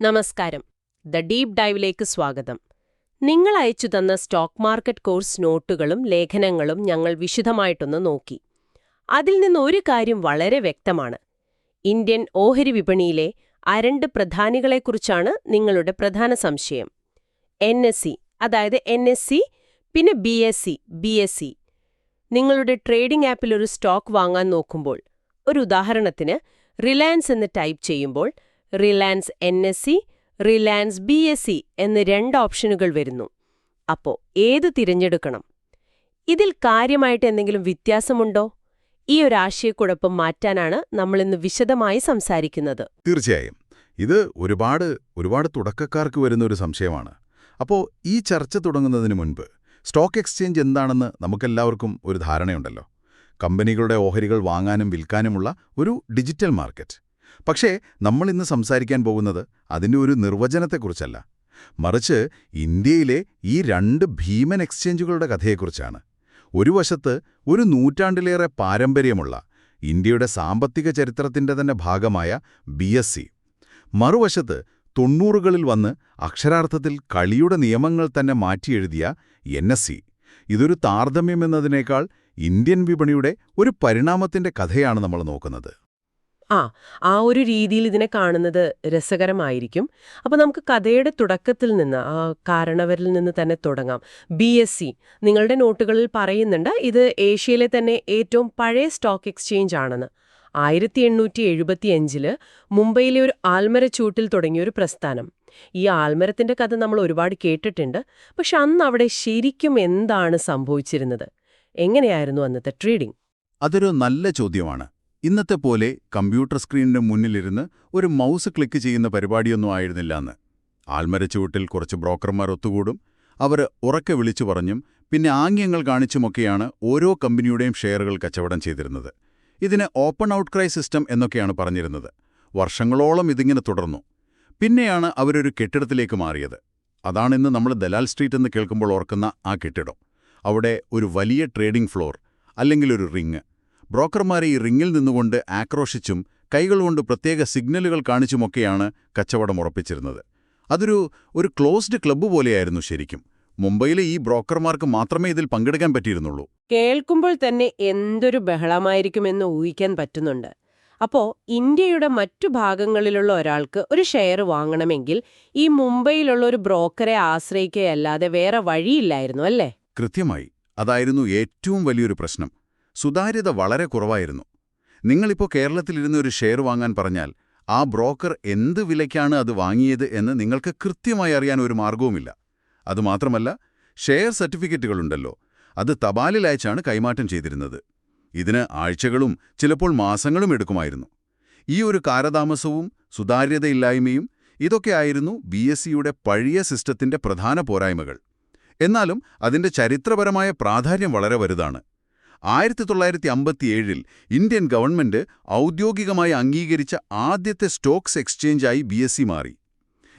നമസ്കാരം. The deep ഡൈവിലേക്ക് സ്വാഗതം. നിങ്ങൾ അയച്ചു തന്ന സ്റ്റോക്ക് മാർക്കറ്റ് കോഴ്സ് നോട്ടുകളും ലേഖനങ്ങളും ഞങ്ങൾ വിശദമായിട്ടൊന്ന് നോക്കി. അതിൽ നിന്ന് ഒരു കാര്യം വളരെ വ്യക്തമാണ്. ഇന്ത്യൻ ഓഹരി വിപണിയിലെ രണ്ട് പ്രധാനികളെക്കുറിച്ചാണ് നിങ്ങളുടെ പ്രധാന സംശയം. എൻ അതായത് എൻ പിന്നെ ബി എസ് സി. നിങ്ങളുടെ ട്രേഡിംഗ് ആപ്പിൽ ഒരു സ്റ്റോക്ക് വാങ്ങാൻ നോക്കുമ്പോൾ ഒരു ഉദാഹരണത്തിന് റിലയൻസ് എന്ന് ടൈപ്പ് ചെയ്യുമ്പോൾ Reliance N Reliance B S എന്ന് രണ്ട് ഓപ്ഷനുകൾ വരുന്നു. അപ്പോ ഏത് തിരഞ്ഞെടുക്കണം? ഇതിൽ കാര്യമായിട്ട് എന്തെങ്കിലും വ്യത്യാസമുണ്ടോ? ഈ ഒരു ആശയക്കുഴപ്പം മാറ്റാനാണ് നമ്മളിന്ന് വിശദമായി സംസാരിക്കുന്നത്. തീർച്ചയായും. ഇത് ഒരുപാട് ഒരുപാട് തുടക്കക്കാർക്ക് വരുന്ന ഒരു സംശയമാണ്. അപ്പോൾ ഈ ചർച്ച തുടങ്ങുന്നതിന് മുൻപ് സ്റ്റോക്ക് എക്സ്ചേഞ്ച് എന്താണെന്ന് നമുക്കെല്ലാവർക്കും ഒരു ധാരണയുണ്ടല്ലോ. കമ്പനികളുടെ ഓഹരികൾ വാങ്ങാനും വിൽക്കാനുമുള്ള ഒരു ഡിജിറ്റൽ മാർക്കറ്റ്. പക്ഷേ നമ്മൾ ഇന്ന് സംസാരിക്കാൻ പോകുന്നത് അതിന്റെ ഒരു നിർവചനത്തെക്കുറിച്ചല്ല. മറിച്ച് ഇന്ത്യയിലെ ഈ രണ്ട് ഭീമൻ എക്സ്ചേഞ്ചുകളുടെ കഥയെക്കുറിച്ചാണ്. ഒരു വശത്ത് ഒരു നൂറ്റാണ്ടിലേറെ പാരമ്പര്യമുള്ള ഇന്ത്യയുടെ സാമ്പത്തിക ചരിത്രത്തിന്റെ തന്നെ ഭാഗമായ ബി മറുവശത്ത് തൊണ്ണൂറുകളിൽ വന്ന് അക്ഷരാർത്ഥത്തിൽ കളിയുടെ നിയമങ്ങൾ തന്നെ മാറ്റിയെഴുതിയ എൻ എസ് സി. ഇതൊരു താരതമ്യമെന്നതിനേക്കാൾ ഇന്ത്യൻ വിപണിയുടെ ഒരു പരിണാമത്തിന്റെ കഥയാണ് നമ്മൾ നോക്കുന്നത്. ആ ആ ഒരു രീതിയിൽ ഇതിനെ കാണുന്നത് രസകരമായിരിക്കും. അപ്പോൾ നമുക്ക് കഥയുടെ തുടക്കത്തിൽ നിന്ന് ആ കാരണവരിൽ നിന്ന് തന്നെ തുടങ്ങാം. ബി എസ് സി നിങ്ങളുടെ നോട്ടുകളിൽ പറയുന്നുണ്ട് ഇത് ഏഷ്യയിലെ തന്നെ ഏറ്റവും പഴയ സ്റ്റോക്ക് എക്സ്ചേഞ്ച് ആണെന്ന്. ആയിരത്തി എണ്ണൂറ്റി എഴുപത്തി അഞ്ചിൽ മുംബൈയിലെ ഒരു ആൽമരച്ചൂട്ടിൽ തുടങ്ങിയ ഒരു പ്രസ്ഥാനം. ഈ ആൽമരത്തിന്റെ കഥ നമ്മൾ ഒരുപാട് കേട്ടിട്ടുണ്ട് പക്ഷെ അന്ന് അവിടെ ശരിക്കും എന്താണ് സംഭവിച്ചിരുന്നത്? എങ്ങനെയായിരുന്നു അന്നത്തെ ട്രേഡിംഗ്? അതൊരു നല്ല ചോദ്യമാണ്. ഇന്നത്തെ പോലെ കമ്പ്യൂട്ടർ സ്ക്രീനിന് മുന്നിലിരുന്ന് ഒരു മൗസ് ക്ലിക്ക് ചെയ്യുന്ന പരിപാടിയൊന്നും ആയിരുന്നില്ല അന്ന് ആൽമരച്ചുവട്ടിൽ കുറച്ച് ബ്രോക്കർമാർ ഒത്തുകൂടും. അവർ ഉറക്കെ വിളിച്ചു പറഞ്ഞും പിന്നെ ആംഗ്യങ്ങൾ കാണിച്ചുമൊക്കെയാണ് ഓരോ കമ്പനിയുടെയും ഷെയറുകൾ കച്ചവടം ചെയ്തിരുന്നത്. ഇതിന് ഓപ്പൺ ഔട്ട്ക്രൈ സിസ്റ്റം എന്നൊക്കെയാണ് പറഞ്ഞിരുന്നത്. വർഷങ്ങളോളം ഇതിങ്ങനെ തുടർന്നു. പിന്നെയാണ് അവരൊരു കെട്ടിടത്തിലേക്ക് മാറിയത്. അതാണിന്ന് നമ്മൾ ദലാൽ സ്ട്രീറ്റ് എന്ന് കേൾക്കുമ്പോൾ ഓർക്കുന്ന ആ കെട്ടിടം. അവിടെ ഒരു വലിയ ട്രേഡിംഗ് ഫ്ലോർ അല്ലെങ്കിൽ ഒരു റിങ് ബ്രോക്കർമാരെ ഈ റിങ്ങിൽ നിന്നുകൊണ്ട് ആക്രോശിച്ചും കൈകളുകൊണ്ട് പ്രത്യേക സിഗ്നലുകൾ കാണിച്ചുമൊക്കെയാണ് കച്ചവടം ഉറപ്പിച്ചിരുന്നത്. അതൊരു ഒരു ക്ലോസ്ഡ് ക്ലബ്ബ് പോലെയായിരുന്നു ശരിക്കും. മുംബൈയിലെ ഈ ബ്രോക്കർമാർക്ക് മാത്രമേ ഇതിൽ പങ്കെടുക്കാൻ പറ്റിയിരുന്നുള്ളൂ. കേൾക്കുമ്പോൾ തന്നെ എന്തൊരു ബഹളമായിരിക്കുമെന്ന് ഊഹിക്കാൻ പറ്റുന്നുണ്ട്. അപ്പോ ഇന്ത്യയുടെ മറ്റു ഭാഗങ്ങളിലുള്ള ഒരാൾക്ക് ഒരു ഷെയർ വാങ്ങണമെങ്കിൽ ഈ മുംബൈയിലുള്ള ഒരു ബ്രോക്കറെ ആശ്രയിക്കുകയല്ലാതെ വേറെ വഴിയില്ലായിരുന്നു അല്ലേ? കൃത്യമായി. അതായിരുന്നു ഏറ്റവും വലിയൊരു പ്രശ്നം. സുതാര്യത വളരെ കുറവായിരുന്നു. നിങ്ങളിപ്പോൾ കേരളത്തിലിരുന്ന് ഒരു ഷെയർ വാങ്ങാൻ പറഞ്ഞാൽ ആ ബ്രോക്കർ എന്ത് വിലയ്ക്കാണ് അത് വാങ്ങിയത് എന്ന് നിങ്ങൾക്ക് കൃത്യമായി അറിയാൻ ഒരു മാർഗവുമില്ല അതുമാത്രമല്ല ഷെയർ സർട്ടിഫിക്കറ്റുകളുണ്ടല്ലോ അത് തപാലിൽ അയച്ചാണ് കൈമാറ്റം ചെയ്തിരുന്നത്. ഇതിന് ആഴ്ചകളും ചിലപ്പോൾ മാസങ്ങളും എടുക്കുമായിരുന്നു. ഈ ഒരു കാലതാമസവും സുതാര്യതയില്ലായ്മയും ഇതൊക്കെയായിരുന്നു ബി എസ് സിയുടെ പഴയ സിസ്റ്റത്തിന്റെ പ്രധാന പോരായ്മകൾ. എന്നാലും അതിന്റെ ചരിത്രപരമായ പ്രാധാന്യം വളരെ വലുതാണ്. ആയിരത്തി തൊള്ളായിരത്തി അമ്പത്തിയേഴിൽ ഇന്ത്യൻ ഗവൺമെന്റ് ഔദ്യോഗികമായി അംഗീകരിച്ച ആദ്യത്തെ സ്റ്റോക്സ് എക്സ്ചേഞ്ചായി ബി എസ് സി മാറി.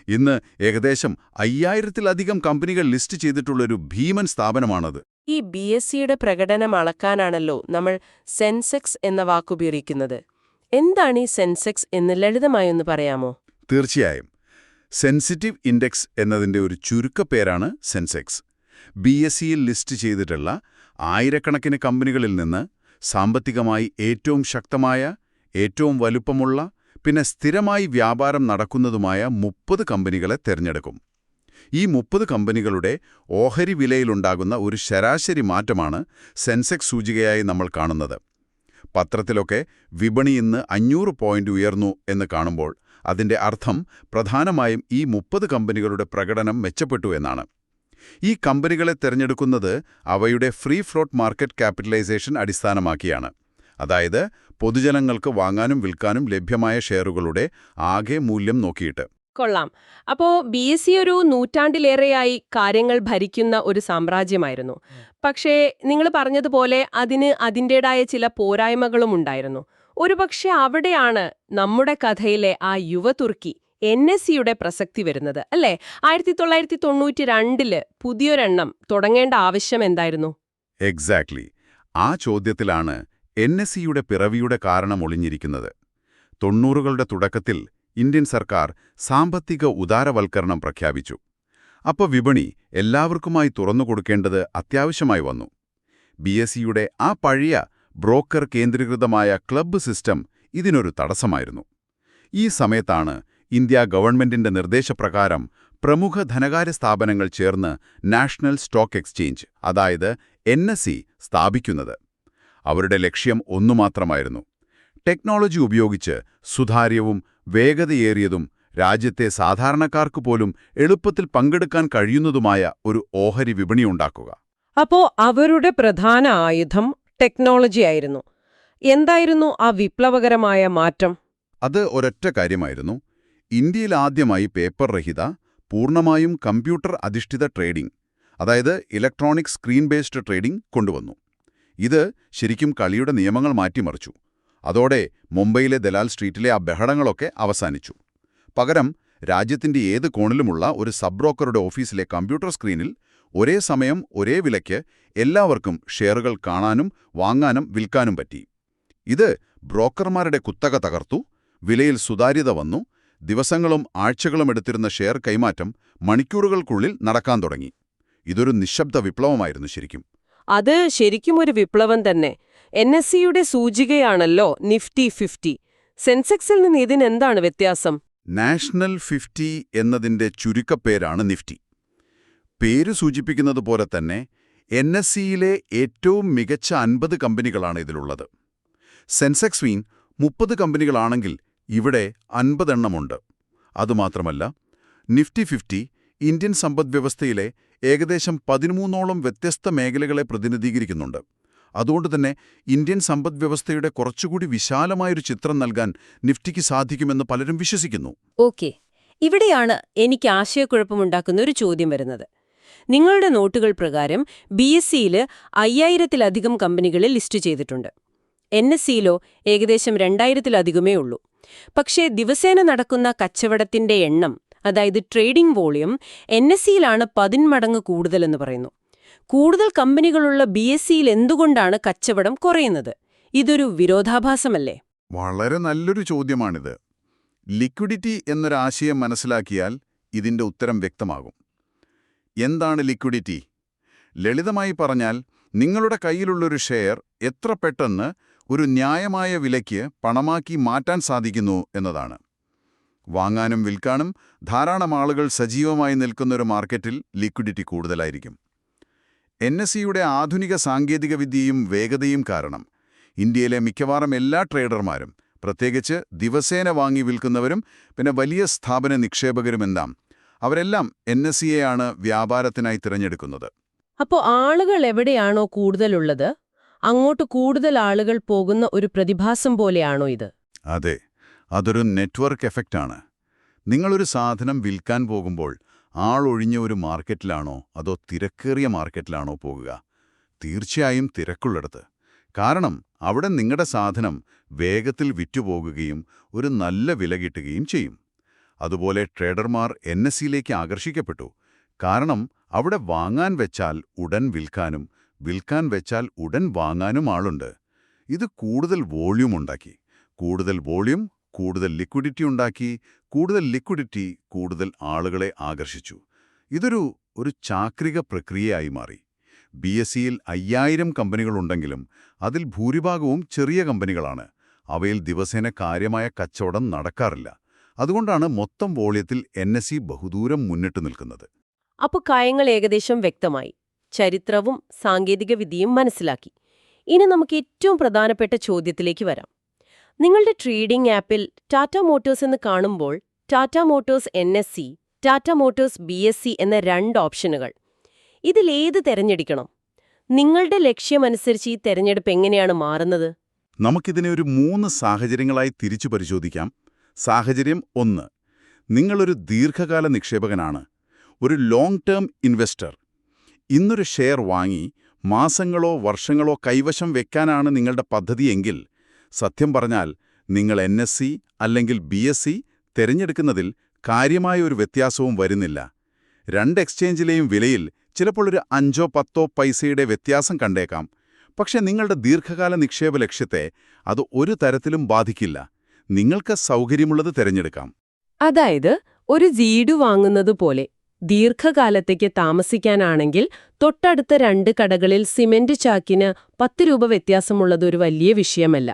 ഇന്ന് ഏകദേശം അയ്യായിരത്തിലധികം കമ്പനികൾ ലിസ്റ്റ് ചെയ്തിട്ടുള്ളൊരു ഭീമൻ സ്ഥാപനമാണത്. ഈ ബി എസ് സിയുടെ പ്രകടനം അളക്കാനാണല്ലോ നമ്മൾ സെൻസെക്സ് എന്ന വാക്കുപയോഗിക്കുന്നത്. എന്താണ് ഈ സെൻസെക്സ് എന്ന് ലളിതമായി ഒന്ന് പറയാമോ? തീർച്ചയായും. സെൻസിറ്റീവ് ഇൻഡെക്സ് എന്നതിന്റെ ഒരു ചുരുക്കപ്പേരാണ് സെൻസെക്സ്. ബി എസ് സിയിൽ ലിസ്റ്റ് ചെയ്തിട്ടുള്ള ആയിരക്കണക്കിന് കമ്പനികളിൽ നിന്ന് സാമ്പത്തികമായി ഏറ്റവും ശക്തമായ ഏറ്റവും വലുപ്പമുള്ള പിന്നെ സ്ഥിരമായി വ്യാപാരം നടക്കുന്നതുമായ മുപ്പത് കമ്പനികളെ തിരഞ്ഞെടുക്കും. ഈ മുപ്പത് കമ്പനികളുടെ ഓഹരി വിലയിലുണ്ടാകുന്ന ഒരു ശരാശരി മാറ്റമാണ് സെൻസെക്സ് സൂചികയായി നമ്മൾ കാണുന്നത്. പത്രത്തിലൊക്കെ വിപണി ഇന്ന് അഞ്ഞൂറ് പോയിന്റ് ഉയർന്നു എന്ന് കാണുമ്പോൾ അതിന്റെ അർത്ഥം പ്രധാനമായും ഈ മുപ്പത് കമ്പനികളുടെ പ്രകടനം മെച്ചപ്പെട്ടു എന്നാണ്. ഈ കമ്പനികളെ തിരഞ്ഞെടുക്കുന്നത് അവയുടെ ഫ്രീ ഫ്ലോട്ട് മാർക്കറ്റ് ക്യാപിറ്റലൈസേഷൻ അടിസ്ഥാനമാക്കിയാണ്. അതായത് പൊതുജനങ്ങൾക്ക് വാങ്ങാനും വിൽക്കാനും ലഭ്യമായ ഷെയറുകളുടെ ആകെ മൂല്യം നോക്കിയിട്ട്. കൊള്ളാം. അപ്പോൾ ബി എസ് സി ഒരു നൂറ്റാണ്ടിലേറെയായി കാര്യങ്ങൾ ഭരിക്കുന്ന ഒരു സാമ്രാജ്യമായിരുന്നു. പക്ഷേ നിങ്ങൾ പറഞ്ഞതുപോലെ അതിന് അതിന്റെതായ ചില പോരായ്മകളും ഉണ്ടായിരുന്നു. ഒരുപക്ഷെ അവിടെയാണ് നമ്മുടെ കഥയിലെ ആ യുവതുർക്കി എൻ എസ് സിയുടെ പ്രസക്തി വരുന്നത് അല്ലേ? ആയിരത്തി തൊള്ളായിരത്തി തൊണ്ണൂറ്റി രണ്ടിൽ പുതിയൊരെണ്ണം തുടങ്ങേണ്ട ആവശ്യം എന്തായിരുന്നു? എക്സാക്ട്ലി ആ ചോദ്യത്തിലാണ് എൻ എസ് സിയുടെ പിറവിയുടെ കാരണം ഒളിഞ്ഞിരിക്കുന്നത്. തൊണ്ണൂറുകളുടെ തുടക്കത്തിൽ ഇന്ത്യൻ സർക്കാർ സാമ്പത്തിക ഉദാരവൽക്കരണം പ്രഖ്യാപിച്ചു. അപ്പോൾ വിപണി എല്ലാവർക്കുമായി തുറന്നുകൊടുക്കേണ്ടത് അത്യാവശ്യമായി വന്നു. ബി എസ് സിയുടെ ആ പഴയ ബ്രോക്കർ കേന്ദ്രീകൃതമായ ക്ലബ്ബ് സിസ്റ്റം ഇതിനൊരു തടസ്സമായിരുന്നു. ഈ സമയത്താണ് ഇന്ത്യ ഗവൺമെന്റിന്റെ നിർദ്ദേശപ്രകാരം പ്രമുഖ ധനകാര്യ സ്ഥാപനങ്ങൾ ചേർന്ന് നാഷണൽ സ്റ്റോക്ക് എക്സ്ചേഞ്ച് അതായത് എൻ സ്ഥാപിക്കുന്നത്. അവരുടെ ലക്ഷ്യം ഒന്നുമാത്രമായിരുന്നു ടെക്നോളജി ഉപയോഗിച്ച് സുതാര്യവും വേഗതയേറിയതും രാജ്യത്തെ സാധാരണക്കാർക്ക് പോലും എളുപ്പത്തിൽ പങ്കെടുക്കാൻ കഴിയുന്നതുമായ ഒരു ഓഹരി വിപണിയുണ്ടാക്കുക അപ്പോ അവരുടെ പ്രധാന ആയുധം ടെക്നോളജി ആയിരുന്നു. എന്തായിരുന്നു ആ വിപ്ലവകരമായ മാറ്റം? അത് ഒരൊറ്റ കാര്യമായിരുന്നു. ഇന്ത്യയിൽ ആദ്യമായി പേപ്പർ രഹിത പൂർണമായും കമ്പ്യൂട്ടർ അധിഷ്ഠിത ട്രേഡിംഗ് അതായത് ഇലക്ട്രോണിക് സ്ക്രീൻ ബേസ്ഡ് ട്രേഡിംഗ് കൊണ്ടുവന്നു. ഇത് ശരിക്കും കളിയുടെ നിയമങ്ങൾ മാറ്റിമറിച്ചു. അതോടെ മുംബൈയിലെ ദലാൽ സ്ട്രീറ്റിലെ ആ ബഹളങ്ങളൊക്കെ അവസാനിച്ചു. പകരം രാജ്യത്തിന്റെ ഏത് കോണിലുമുള്ള ഒരു സബ് ബ്രോക്കറുടെ ഓഫീസിലെ കമ്പ്യൂട്ടർ സ്ക്രീനിൽ ഒരേ സമയം ഒരേ വിലയ്ക്ക് എല്ലാവർക്കും ഷെയറുകൾ കാണാനും വാങ്ങാനും വിൽക്കാനും പറ്റി. ഇത് ബ്രോക്കർമാരുടെ കുത്തക തകർത്തു വിലയിൽ സുതാര്യത വന്നു ദിവസങ്ങളും ആഴ്ചകളും എടുത്തിരുന്ന ഷെയർ കൈമാറ്റം മണിക്കൂറുകൾക്കുള്ളിൽ നടക്കാൻ തുടങ്ങി. ഇതൊരു നിശബ്ദ വിപ്ലവമായിരുന്നു ശരിക്കും. അത് ശരിക്കും ഒരു വിപ്ലവം തന്നെ. എൻ എസ് സിയുടെ സൂചികയാണല്ലോ നിഫ്റ്റി ഫിഫ്റ്റി. സെൻസെക്സിൽ നിന്ന് ഇതിനെന്താണ് വ്യത്യാസം? നാഷണൽ ഫിഫ്റ്റി എന്നതിന്റെ ചുരുക്കപ്പേരാണ് നിഫ്റ്റി. പേര് സൂചിപ്പിക്കുന്നത് പോലെ തന്നെ എൻ എസ് സിയിലെ ഏറ്റവും മികച്ച അൻപത് കമ്പനികളാണ് ഇതിലുള്ളത്. സെൻസെക്സ് വീൻ മുപ്പത് കമ്പനികളാണെങ്കിൽ ഇവിടെ അൻപതെണ്ണമുണ്ട്. അതുമാത്രമല്ല നിഫ്റ്റി ഫിഫ്റ്റി ഇന്ത്യൻ സമ്പദ്വ്യവസ്ഥയിലെ ഏകദേശം പതിമൂന്നോളം വ്യത്യസ്ത മേഖലകളെ പ്രതിനിധീകരിക്കുന്നുണ്ട്. അതുകൊണ്ട് തന്നെ ഇന്ത്യൻ സമ്പദ്വ്യവസ്ഥയുടെ കുറച്ചുകൂടി വിശാലമായൊരു ചിത്രം നൽകാൻ നിഫ്റ്റിക്ക് സാധിക്കുമെന്ന് പലരും വിശ്വസിക്കുന്നു. ഓക്കെ. ഇവിടെയാണ് എനിക്ക് ആശയക്കുഴപ്പമുണ്ടാക്കുന്ന ഒരു ചോദ്യം വരുന്നത്. നിങ്ങളുടെ നോട്ടുകൾ പ്രകാരം ബി എസ് സിയിൽ അയ്യായിരത്തിലധികം കമ്പനികളെ ലിസ്റ്റ് ചെയ്തിട്ടുണ്ട്. എൻ എസ് സിയിലോ ഏകദേശം രണ്ടായിരത്തിലധികമേ ഉള്ളൂ. പക്ഷേ ദിവസേന നടക്കുന്ന കച്ചവടത്തിന്റെ എണ്ണം അതായത് ട്രേഡിംഗ് വോളിയം എൻ എസ് സിയിലാണ് പതിന്മടങ്ങ് കൂടുതലെന്ന് പറയുന്നു. കൂടുതൽ കമ്പനികളുള്ള ബി എസ് സിയിൽ എന്തുകൊണ്ടാണ് കച്ചവടം കുറയുന്നത്? ഇതൊരു വിരോധാഭാസമല്ലേ? വളരെ നല്ലൊരു ചോദ്യമാണിത്. ലിക്വിഡിറ്റി എന്നൊരാശയം മനസ്സിലാക്കിയാൽ ഇതിന്റെ ഉത്തരം വ്യക്തമാകും. എന്താണ് ലിക്വിഡിറ്റി? ലളിതമായി പറഞ്ഞാൽ നിങ്ങളുടെ കയ്യിലുള്ളൊരു ഷെയർ എത്ര പെട്ടെന്ന് ഒരു ന്യായമായ വിലയ്ക്ക് പണമാക്കി മാറ്റാൻ സാധിക്കുന്നു എന്നതാണ്. വാങ്ങാനും വിൽക്കാനും ധാരാളം ആളുകൾ സജീവമായി നിൽക്കുന്നൊരു മാർക്കറ്റിൽ ലിക്വിഡിറ്റി കൂടുതലായിരിക്കും. എൻ എസ് സിയുടെ ആധുനിക സാങ്കേതികവിദ്യയും വേഗതയും കാരണം ഇന്ത്യയിലെ മിക്കവാറും എല്ലാ ട്രേഡർമാരും പ്രത്യേകിച്ച് ദിവസേന വാങ്ങി വിൽക്കുന്നവരും പിന്നെ വലിയ സ്ഥാപന നിക്ഷേപകരുമെന്താം അവരെല്ലാം എൻ എസ് സിയെയാണ് വ്യാപാരത്തിനായി തിരഞ്ഞെടുക്കുന്നത്. അപ്പോൾ ആളുകൾ എവിടെയാണോ കൂടുതലുള്ളത്? അങ്ങോട്ട് കൂടുതൽ ആളുകൾ പോകുന്ന ഒരു പ്രതിഭാസം പോലെയാണോ ഇത്? അതെ അതൊരു നെറ്റ്വർക്ക് എഫക്റ്റാണ്. നിങ്ങളൊരു സാധനം വിൽക്കാൻ പോകുമ്പോൾ ആളൊഴിഞ്ഞ ഒരു മാർക്കറ്റിലാണോ അതോ തിരക്കേറിയ മാർക്കറ്റിലാണോ പോകുക? തീർച്ചയായും തിരക്കുള്ളിടത്ത്. കാരണം അവിടെ നിങ്ങളുടെ സാധനം വേഗത്തിൽ വിറ്റുപോകുകയും ഒരു നല്ല വില കിട്ടുകയും ചെയ്യും. അതുപോലെ ട്രേഡർമാർ എൻ എസ് ആകർഷിക്കപ്പെട്ടു. കാരണം അവിടെ വാങ്ങാൻ വെച്ചാൽ ഉടൻ വിൽക്കാനും വിൽക്കാൻ വെച്ചാൽ ഉടൻ വാങ്ങാനും ആളുണ്ട്. ഇത് കൂടുതൽ വോള്യൂം ഉണ്ടാക്കി. കൂടുതൽ വോള്യൂം കൂടുതൽ ലിക്വിഡിറ്റി ഉണ്ടാക്കി. കൂടുതൽ ലിക്വിഡിറ്റി കൂടുതൽ ആളുകളെ ആകർഷിച്ചു. ഇതൊരു ഒരു ചാക്രിക പ്രക്രിയയായി മാറി. ബി എസ് സിയിൽ അയ്യായിരം കമ്പനികളുണ്ടെങ്കിലും അതിൽ ഭൂരിഭാഗവും ചെറിയ കമ്പനികളാണ്. അവയിൽ ദിവസേന കാര്യമായ കച്ചവടം നടക്കാറില്ല. അതുകൊണ്ടാണ് മൊത്തം വോളിയത്തിൽ എൻ ബഹുദൂരം മുന്നിട്ട് നിൽക്കുന്നത്. അപ്പോൾ കാര്യങ്ങൾ ഏകദേശം വ്യക്തമായി. ചരിത്രവും സാങ്കേതികവിദ്യയും മനസ്സിലാക്കി. ഇനി നമുക്ക് ഏറ്റവും പ്രധാനപ്പെട്ട ചോദ്യത്തിലേക്ക് വരാം. നിങ്ങളുടെ ട്രേഡിംഗ് ആപ്പിൽ ടാറ്റ മോട്ടോഴ്സ് എന്ന് കാണുമ്പോൾ Tata Motors N S C Tata Motors B എന്ന രണ്ട് ഓപ്ഷനുകൾ. ഇതിലേത് തിരഞ്ഞെടുക്കണം? നിങ്ങളുടെ ലക്ഷ്യമനുസരിച്ച് ഈ തെരഞ്ഞെടുപ്പ് എങ്ങനെയാണ് മാറുന്നത്? നമുക്കിതിനെ ഒരു മൂന്ന് സാഹചര്യങ്ങളായി തിരിച്ചു പരിശോധിക്കാം. സാഹചര്യം ഒന്ന്. നിങ്ങളൊരു ദീർഘകാല നിക്ഷേപകനാണ്. ഒരു ലോങ് ടേം ഇൻവെസ്റ്റർ ഇന്നൊരു ഷെയർ വാങ്ങി മാസങ്ങളോ വർഷങ്ങളോ കൈവശം വെക്കാനാണ് നിങ്ങളുടെ പദ്ധതിയെങ്കിൽ സത്യം പറഞ്ഞാൽ നിങ്ങൾ എൻ അല്ലെങ്കിൽ ബി എസ് തിരഞ്ഞെടുക്കുന്നതിൽ കാര്യമായ ഒരു വ്യത്യാസവും വരുന്നില്ല. രണ്ട് എക്സ്ചേഞ്ചിലെയും വിലയിൽ ചിലപ്പോൾ ഒരു അഞ്ചോ പത്തോ പൈസയുടെ വ്യത്യാസം കണ്ടേക്കാം. പക്ഷേ നിങ്ങളുടെ ദീർഘകാല നിക്ഷേപ ലക്ഷ്യത്തെ അത് ഒരു തരത്തിലും ബാധിക്കില്ല. നിങ്ങൾക്ക് സൗകര്യമുള്ളത് തിരഞ്ഞെടുക്കാം. അതായത് ഒരു ജീഡു വാങ്ങുന്നത് പോലെ. ദീർഘകാലത്തേക്ക് താമസിക്കാനാണെങ്കിൽ തൊട്ടടുത്ത രണ്ട് കടകളിൽ സിമെന്റ് ചാക്കിന് പത്ത് രൂപ വ്യത്യാസമുള്ളത് ഒരു വലിയ വിഷയമല്ല.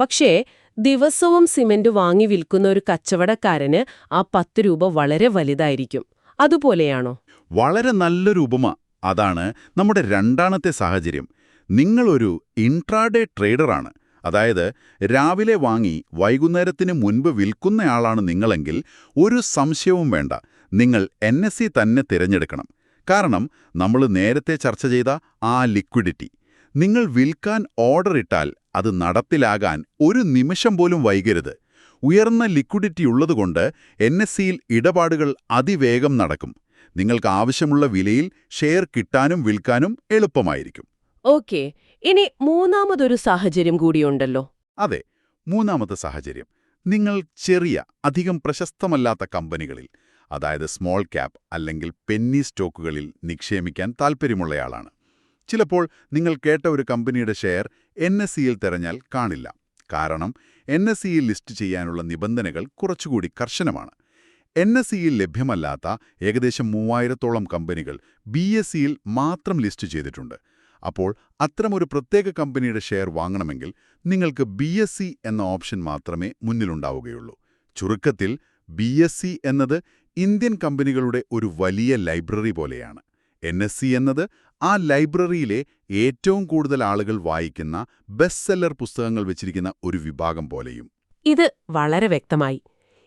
പക്ഷേ ദിവസവും സിമെന്റ് വാങ്ങി വിൽക്കുന്ന ഒരു കച്ചവടക്കാരന് ആ പത്ത് രൂപ വളരെ വലുതായിരിക്കും. അതുപോലെയാണോ? വളരെ നല്ലൊരു ഉപമ. അതാണ് നമ്മുടെ രണ്ടാമത്തെ സാഹചര്യം. നിങ്ങളൊരു ഇൻട്രാഡേ ട്രേഡറാണ്. അതായത് രാവിലെ വാങ്ങി വൈകുന്നേരത്തിന് മുൻപ് വിൽക്കുന്നയാളാണ് നിങ്ങളെങ്കിൽ ഒരു സംശയവും വേണ്ട. നിങ്ങൾ എൻ തന്നെ തിരഞ്ഞെടുക്കണം. കാരണം നമ്മൾ നേരത്തെ ചർച്ച ചെയ്ത ആ ലിക്വിഡിറ്റി. നിങ്ങൾ വിൽക്കാൻ ഓർഡർ ഇട്ടാൽ അത് നടപ്പിലാകാൻ ഒരു നിമിഷം പോലും വൈകരുത്. ഉയർന്ന ലിക്വിഡിറ്റി ഉള്ളതുകൊണ്ട് എൻ എസ് സിയിൽ ഇടപാടുകൾ അതിവേഗം നടക്കും. നിങ്ങൾക്ക് ആവശ്യമുള്ള വിലയിൽ ഷെയർ കിട്ടാനും വിൽക്കാനും എളുപ്പമായിരിക്കും. ഓക്കെ ഇനി മൂന്നാമതൊരു സാഹചര്യം കൂടിയുണ്ടല്ലോ. അതെ മൂന്നാമത്തെ സാഹചര്യം. നിങ്ങൾ ചെറിയ അധികം പ്രശസ്തമല്ലാത്ത കമ്പനികളിൽ അതായത് സ്മോൾ ക്യാപ് അല്ലെങ്കിൽ പെന്നി സ്റ്റോക്കുകളിൽ നിക്ഷേപിക്കാൻ താൽപ്പര്യമുള്ളയാളാണ്. ചിലപ്പോൾ നിങ്ങൾ കേട്ട ഒരു കമ്പനിയുടെ ഷെയർ എൻ എസ് സിയിൽ തെരഞ്ഞാൽ കാണില്ല. കാരണം എൻ എസ് സിയിൽ ലിസ്റ്റ് ചെയ്യാനുള്ള നിബന്ധനകൾ കുറച്ചുകൂടി കർശനമാണ്. എൻ എസ് സിയിൽ ലഭ്യമല്ലാത്ത ഏകദേശം മൂവായിരത്തോളം കമ്പനികൾ ബി എസ് സിയിൽ മാത്രം ലിസ്റ്റ് ചെയ്തിട്ടുണ്ട്. അപ്പോൾ അത്തരമൊരു പ്രത്യേക കമ്പനിയുടെ ഷെയർ വാങ്ങണമെങ്കിൽ നിങ്ങൾക്ക് ബി എന്ന ഓപ്ഷൻ മാത്രമേ മുന്നിലുണ്ടാവുകയുള്ളൂ. ചുരുക്കത്തിൽ ബി എന്നത് ഇന്ത്യൻ കമ്പനികളുടെ ഒരു വലിയ ലൈബ്രറി പോലെയാണ്. എൻ എസ് സി എന്നത് ആ ലൈബ്രറിയിലെ ഏറ്റവും കൂടുതൽ ആളുകൾ വായിക്കുന്ന ബെസ്റ്റ് സെല്ലർ പുസ്തകങ്ങൾ വെച്ചിരിക്കുന്ന ഒരു വിഭാഗം പോലെയും. ഇത് വളരെ വ്യക്തമായി.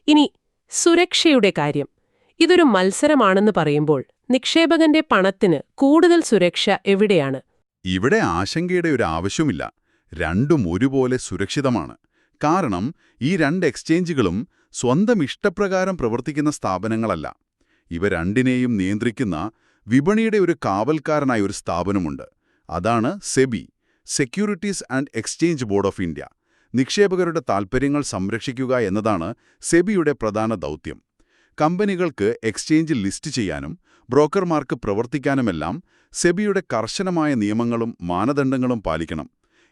ഇനി സുരക്ഷയുടെ കാര്യം. ഇതൊരു മത്സരമാണെന്ന് പറയുമ്പോൾ നിക്ഷേപകന്റെ പണത്തിന് കൂടുതൽ സുരക്ഷ എവിടെയാണ്? ഇവിടെ ആശങ്കയുടെ ഒരു ആവശ്യമില്ല. രണ്ടും ഒരുപോലെ സുരക്ഷിതമാണ്. കാരണം ഈ രണ്ട് എക്സ്ചേഞ്ചുകളും സ്വന്തം ഇഷ്ടപ്രകാരം പ്രവർത്തിക്കുന്ന സ്ഥാപനങ്ങളല്ല. ഇവ രണ്ടിനെയും നിയന്ത്രിക്കുന്ന വിപണിയുടെ ഒരു കാവൽക്കാരനായ ഒരു സ്ഥാപനമുണ്ട്. അതാണ് SEBI securities and exchange board of India. നിക്ഷേപകരുടെ താൽപ്പര്യങ്ങൾ സംരക്ഷിക്കുക എന്നതാണ് സെബിയുടെ പ്രധാന ദൗത്യം. കമ്പനികൾക്ക് എക്സ്ചേഞ്ചിൽ ലിസ്റ്റ് ചെയ്യാനും ബ്രോക്കർമാർക്ക് പ്രവർത്തിക്കാനുമെല്ലാം സെബിയുടെ കർശനമായ നിയമങ്ങളും മാനദണ്ഡങ്ങളും പാലിക്കണം.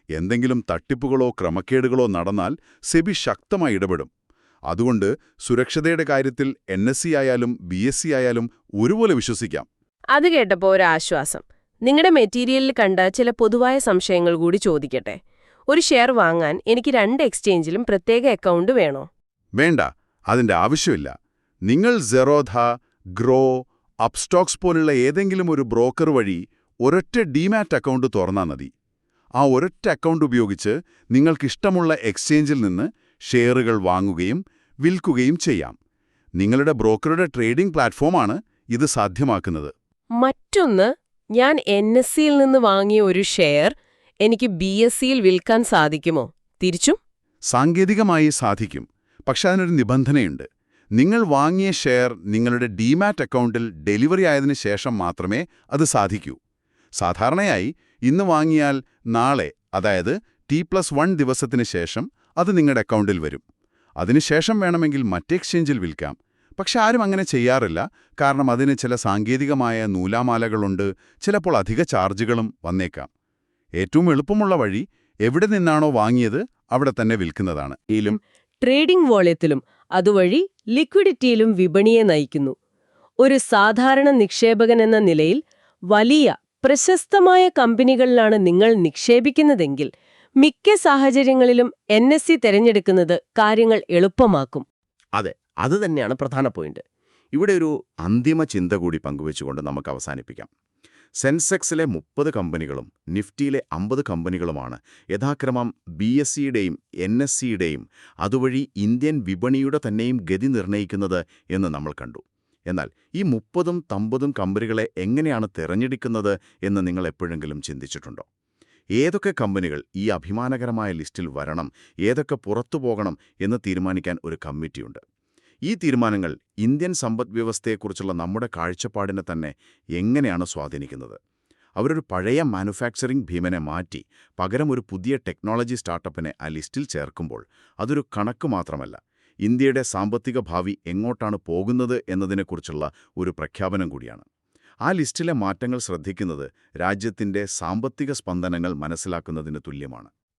എന്തെങ്കിലും തട്ടിപ്പുകളോ ക്രമക്കേടുകളോ നടന്നാൽ സെബി ശക്തമായി ഇടപെടും. അതുകൊണ്ട് സുരക്ഷതയുടെ കാര്യത്തിൽ എൻ എസ് സി ആയാലും ബി എസ് സി ആയാലും ഒരുപോലെ വിശ്വസിക്കാം. അത് കേട്ടപ്പോൾ ഒരു ആശ്വാസം നിങ്ങളുടെ മെറ്റീരിയലിൽ കണ്ട ചില പൊതുവായ സംശയങ്ങൾ കൂടി ചോദിക്കട്ടെ. ഒരു ഷെയർ വാങ്ങാൻ എനിക്ക് രണ്ട് എക്സ്ചേഞ്ചിലും പ്രത്യേക അക്കൗണ്ട് വേണോ? വേണ്ട അതിന്റെ ആവശ്യമില്ല. നിങ്ങൾ സെറോധ ഗ്രോ അപ്സ്റ്റോക്സ് പോലുള്ള ഏതെങ്കിലും ഒരു ബ്രോക്കർ വഴി ഒരൊറ്റ ഡിമാറ്റ് അക്കൗണ്ട് തുറന്നാൽ മതി. ആ ഒരൊറ്റ അക്കൗണ്ട് ഉപയോഗിച്ച് നിങ്ങൾക്കിഷ്ടമുള്ള എക്സ്ചേഞ്ചിൽ നിന്ന് ഷെയറുകൾ വാങ്ങുകയും വിൽക്കുകയും ചെയ്യാം. നിങ്ങളുടെ ബ്രോക്കറുടെ ട്രേഡിംഗ് പ്ലാറ്റ്ഫോമാണ് ഇത് സാധ്യമാക്കുന്നത്. മറ്റൊന്ന് ഞാൻ എൻ എസ് സിയിൽ നിന്ന് വാങ്ങിയ ഒരു ഷെയർ എനിക്ക് ബി എസ് സിയിൽ വിൽക്കാൻ സാധിക്കുമോ? തിരിച്ചും? സാങ്കേതികമായി സാധിക്കും. പക്ഷെ അതിനൊരു നിബന്ധനയുണ്ട്. നിങ്ങൾ വാങ്ങിയ ഷെയർ നിങ്ങളുടെ ഡിമാറ്റ് അക്കൗണ്ടിൽ ഡെലിവറി ആയതിനു ശേഷം മാത്രമേ അത് സാധിക്കൂ. സാധാരണയായി ഇന്ന് വാങ്ങിയാൽ നാളെ അതായത് ടി പ്ലസ് വൺ ദിവസത്തിന് ശേഷം അത് നിങ്ങളുടെ അക്കൗണ്ടിൽ വരും. അതിനുശേഷം വേണമെങ്കിൽ മറ്റേ എക്സ്ചേഞ്ചിൽ വിൽക്കാം. പക്ഷെ ആരും അങ്ങനെ ചെയ്യാറില്ല. കാരണം അതിന് ചില സാങ്കേതികമായ നൂലാമാലകളുണ്ട്. ചിലപ്പോൾ അധിക ചാർജുകളും വന്നേക്കാം. ഏറ്റവും എളുപ്പമുള്ള വഴി എവിടെ നിന്നാണോ വാങ്ങിയത് അവിടെ തന്നെ വിൽക്കുന്നതാണ്. ട്രേഡിംഗ് വോളയത്തിലും അതുവഴി ലിക്വിഡിറ്റിയിലും വിപണിയെ നയിക്കുന്നു. ഒരു സാധാരണ നിക്ഷേപകൻ എന്ന നിലയിൽ വലിയ പ്രശസ്തമായ കമ്പനികളിലാണ് നിങ്ങൾ നിക്ഷേപിക്കുന്നതെങ്കിൽ മിക്ക സാഹചര്യങ്ങളിലും എൻ എസ് സി തിരഞ്ഞെടുക്കുന്നത് കാര്യങ്ങൾ എളുപ്പമാക്കും. അതെ അത് തന്നെയാണ് പ്രധാന പോയിന്റ് ഇവിടെ ഒരു അന്തിമ ചിന്ത കൂടി പങ്കുവെച്ചുകൊണ്ട് നമുക്ക് അവസാനിപ്പിക്കാം. സെൻസെക്സിലെ മുപ്പത് കമ്പനികളും നിഫ്റ്റിയിലെ അമ്പത് കമ്പനികളുമാണ് യഥാക്രമം ബി എസ് സിയുടെയും എൻ എസ് സിയുടെയും അതുവഴി ഇന്ത്യൻ വിപണിയുടെ തന്നെയും ഗതി നിർണയിക്കുന്നത് എന്ന് നമ്മൾ കണ്ടു. എന്നാൽ ഈ മുപ്പതും തമ്പതും കമ്പനികളെ എങ്ങനെയാണ് തിരഞ്ഞെടുക്കുന്നത് എന്ന് നിങ്ങൾ എപ്പോഴെങ്കിലും ചിന്തിച്ചിട്ടുണ്ടോ? ഏതൊക്കെ കമ്പനികൾ ഈ അഭിമാനകരമായ ലിസ്റ്റിൽ വരണം ഏതൊക്കെ പുറത്തു പോകണം എന്ന് തീരുമാനിക്കാൻ ഒരു കമ്മിറ്റിയുണ്ട്. ഈ തീരുമാനങ്ങൾ ഇന്ത്യൻ സമ്പദ് വ്യവസ്ഥയെക്കുറിച്ചുള്ള നമ്മുടെ കാഴ്ചപ്പാടിനെ തന്നെ എങ്ങനെയാണ് സ്വാധീനിക്കുന്നത്? അവരൊരു പഴയ മാനുഫാക്ചറിംഗ് ഭീമനെ മാറ്റി പകരം ഒരു പുതിയ ടെക്നോളജി സ്റ്റാർട്ടപ്പിനെ ആ ലിസ്റ്റിൽ ചേർക്കുമ്പോൾ അതൊരു കണക്ക് മാത്രമല്ല ഇന്ത്യയുടെ സാമ്പത്തിക ഭാവി എങ്ങോട്ടാണ് പോകുന്നത് എന്നതിനെക്കുറിച്ചുള്ള ഒരു പ്രഖ്യാപനം കൂടിയാണ്. ആ ലിസ്റ്റിലെ മാറ്റങ്ങൾ ശ്രദ്ധിക്കുന്നത് രാജ്യത്തിന്റെ സാമ്പത്തിക സ്പന്ദനങ്ങൾ മനസ്സിലാക്കുന്നതിന് തുല്യമാണ്.